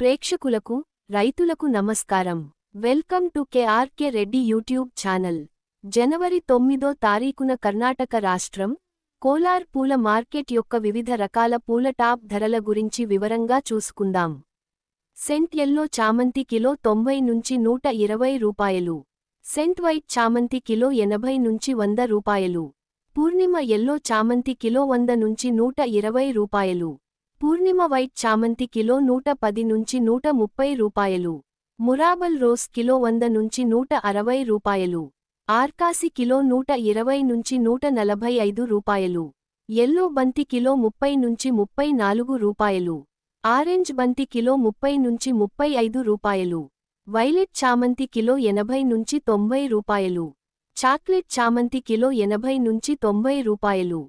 ప్రేక్షకులకు రైతులకు నమస్కారం. Welcome to KRK Reddy YouTube channel. జనవరి తొమ్మిదో తారీఖున కర్ణాటక రాష్ట్రం కోలార్ పూల మార్కెట్ యొక్క వివిధ రకాల పూల టాప్ ధరల గురించి వివరంగా చూసుకుందాం. సెంట్ ఎల్లో చామంతి కిలో తొంభై నుంచి నూట ఇరవై రూపాయలు. సెంట్ వైట్ చామంతి కిలో ఎనభై నుంచి వంద రూపాయలు. పూర్ణిమ ఎల్లో చామంతి కిలో వంద నుంచి నూట ఇరవై రూపాయలు. పూర్ణిమ వైట్ చామంతి కిలో నూట పది నుంచి నూట ముప్పై రూపాయలు. మురాబల్ రోస్ కిలో వంద నుంచి నూట అరవై రూపాయలు. ఆర్కాసి కిలో నూట ఇరవై నుంచి నూట నలభై ఐదు రూపాయలు. ఎల్లో బంతి కిలో ముప్పై నుంచి ముప్పై నాలుగు రూపాయలు. ఆరెంజ్ బంతి కిలో ముప్పై నుంచి ముప్పై ఐదు రూపాయలు. వైలెట్ చామంతి కిలో ఎనభై నుంచి తొంభై రూపాయలు. చాక్లెట్ చామంతి కిలో ఎనభై నుంచి తొంభై రూపాయలు.